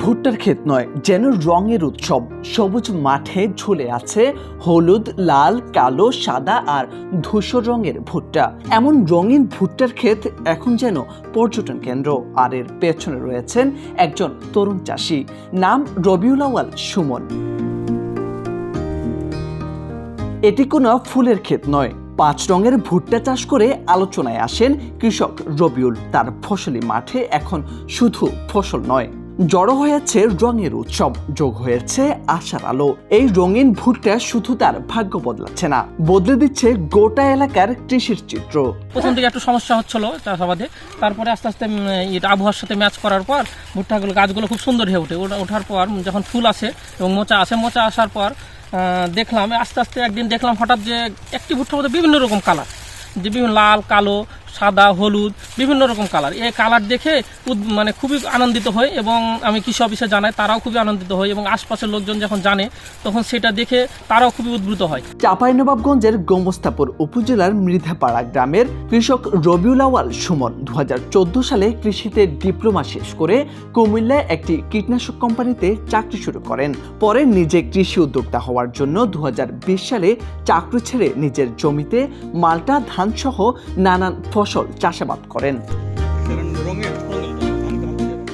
ভুট্টার ক্ষেত নয়, যেন রঙের উৎসব। সবুজ মাঠে ঝুলে আছে হলুদ, লাল, কালো, সাদা আর ধূসর রঙের ভুট্টা। এমন রঙিন ভুট্টার ক্ষেত এখন যেন পর্যটন কেন্দ্র। আর এর পেছনে রয়েছেন একজন তরুণ চাষি, নাম রবিউল আওয়াল সুমন। এটি কোনো ফুলের ক্ষেত নয়। পাঁচ রঙের ভুট্টা চাষ করে আলোচনায় আসেন কৃষক রবিউল। তার ফসলি মাঠে এখন শুধু ফসল নয় জড়ো হয়েছে রঙের উৎসব, যোগ হয়েছে আশার আলো। এই রঙিন ভুট্টা শুধু তার ভাগ্য বদলাচ্ছে না, বদলে দিচ্ছে গোটা এলাকার কৃষির চিত্র। প্রথম দিকে একটু সমস্যা হচ্ছিল চাষাবাদে, তারপরে আস্তে আস্তে আবহাওয়ার সাথে ম্যাচ করার পর ভুট্টাগুলো, গাছগুলো খুব সুন্দর হয়ে ওঠে। ওঠার পর যখন ফুল আসে এবং মোচা আসে, মোচা আসার পর দেখলাম, আস্তে আস্তে একদিন দেখলাম হঠাৎ যে একটি ভুট্টার মধ্যে বিভিন্ন রকম কালার যে বিভিন্ন লাল, কালো সাদা, হলুদ, বিভিন্ন রকম কালার এই কালার দেখে মানে খুবই আনন্দিত হয় এবং আমি কৃষি অফিসে জানাই, তারাও খুবই আনন্দিত হয় এবং আশপাশের লোকজন যখন জানে, তখন সেটা দেখে তারাও খুবই উদ্বুত হয়। চাঁপাইনবাবগঞ্জের গোমস্তাপুর উপজেলার মৃধাপাড়া গ্রামের কৃষক রবিউল আওয়াল সুমন দু হাজার চোদ্দ সালে কৃষিতে ডিপ্লোমা শেষ করে কুমিল্লায় একটি কীটনাশক কোম্পানিতে চাকরি শুরু করেন। পরে নিজে কৃষি উদ্যোক্তা হওয়ার জন্য দু হাজার বিশ সালে চাকরি ছেড়ে নিজের জমিতে মাল্টা ধান সহ নানান ফসল চাষাবাদ করেন।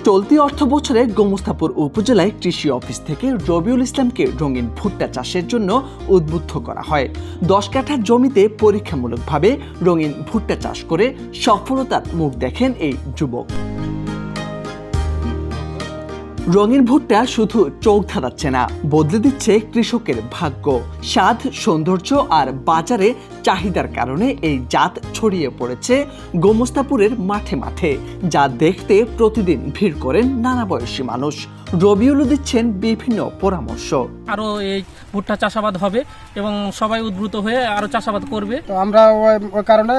চলতি অর্থ বছরে গোমস্তাপুর উপজেলায় কৃষি অফিস থেকে রবিউল ইসলামকে রঙিন ভুট্টা চাষের জন্য উদ্বুদ্ধ করা হয়। দশ কাঠা জমিতে পরীক্ষামূলকভাবে রঙিন ভুট্টা চাষ করে সফলতার মুখ দেখেন এই যুবক। রঙিন ভুট্টা শুধু চোখ ধাঁধাচ্ছে না বদলে দিচ্ছে কৃষকের ভাগ্য। স্বাদ সৌন্দর্য আর বাজারে চাহিদার কারণে এই জাত ছড়িয়ে পড়েছে গোমস্তাপুরের মাঠে মাঠে যা দেখতে প্রতিদিন ভিড় করেন নানা বয়সী মানুষ। রবিউলও দিচ্ছেন বিভিন্ন পরামর্শ। আরও এই ভুট্টা চাষাবাদ হবে এবং সবাই উদ্বুত হয়ে আরও চাষাবাদ করবে। তো আমরা ওই কারণে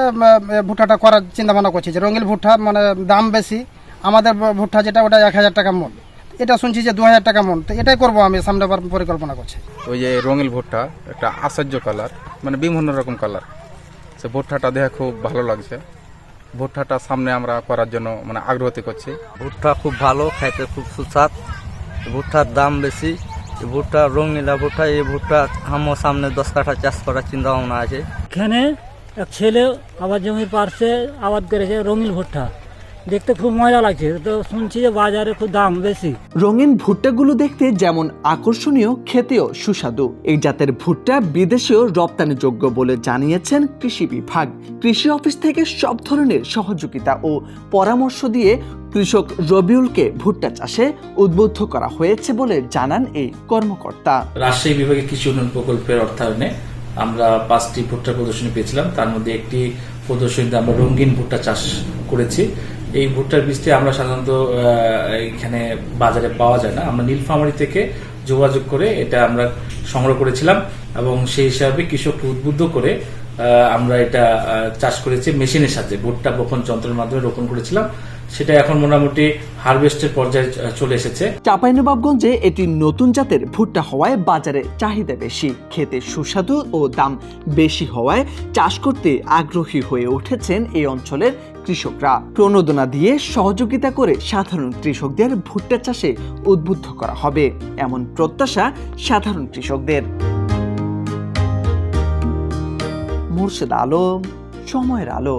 ভুট্টাটা করার চিন্তা ভাবনা করছি যে রঙিন ভুট্টা মানে দাম বেশি। আমাদের ভুট্টা যেটা ওটা এক হাজার টাকা মন এটা শুনছি যে দু হাজার টাকা মন। তো এটাই করব আমি সামনে বার পরিকল্পনা করছি। ওই যে রঙিল ভুট্টা একটা আশ্চর্য কালার মানে বিভিন্ন রকম কালার সে ভুট্টাটা দেখে খুব ভালো লাগছে। ভুট্টাটা সামনে আমরা করার জন্য মানে আগ্রহতি করছি। ভুট্টা খুব ভালো খাইতে খুব সুস্বাদ। ভুট্টার দাম বেশি ভুট্টা রঙিলা ভুট্টা এই ভুট্টা আমার সামনে দশ কাঠা চাষ করার চিন্তা ভাবনা আছে। এখানে এক ছেলে আবার জমির পার্শ্বে আবাদ করেছে রঙিন ভুট্টা। দেখতে খুব মজা লাগছে। তো শুনছি যে বাজারে খুব দাম বেশি। রঙিন ভুট্টাগুলো দেখতে যেমন আকর্ষণীয় খেতেও সুস্বাদু। এই জাতের ভুট্টা বিদেশেও রপ্তানিযোগ্য বলে জানিয়েছেন কৃষি বিভাগ। কৃষি অফিস থেকে সব ধরনের সহযোগিতা ও পরামর্শ দিয়ে কৃষক রবিউলকে ভুট্টা চাষে উদ্বুদ্ধ করা হয়েছে বলে জানান এই কর্মকর্তা। রাজশাহী বিভাগে কৃষি উন্নয়ন প্রকল্পের অর্থায়নে আমরা পাঁচটি ভুট্টা প্রদর্শনী পেয়েছিলাম। তার মধ্যে একটি প্রদর্শনীতে আমরা রঙিন ভুট্টা চাষ করেছি। এই ভুট্টার বীজটি আমরা সাধারণত এখানে বাজারে পাওয়া যায় না। আমরা নীলফামারি থেকে যোগাযোগ করে এটা আমরা সংগ্রহ করেছিলাম এবং সেই হিসাবে কৃষককে উদ্বুদ্ধ করে আমরা এটা চাষ করেছি মেশিনের সাথে ভুট্টা বপন যন্ত্রের মাধ্যমে রোপণ করেছিলাম। সেটা এখন মোটামুটি হারভেস্টের পর্যায়ে চলে এসেছে। চাঁপাইনবাবগঞ্জে এটি নতুন জাতের ভুট্টা হওয়ায় বাজারে চাহিদা বেশি। খেতে সুস্বাদু ও দাম বেশি হওয়ায় চাষ করতে আগ্রহী হয়ে উঠেছেন এই অঞ্চলের কৃষকরা। প্রণোদনা দিয়ে সহযোগিতা করে সাধারণ কৃষকদের ভুট্টা চাষে উদ্বুদ্ধ করা হবে। এমন প্রত্যাশা সাধারণ কৃষকদের। মুর্শেদ আলম সময়ের আলো।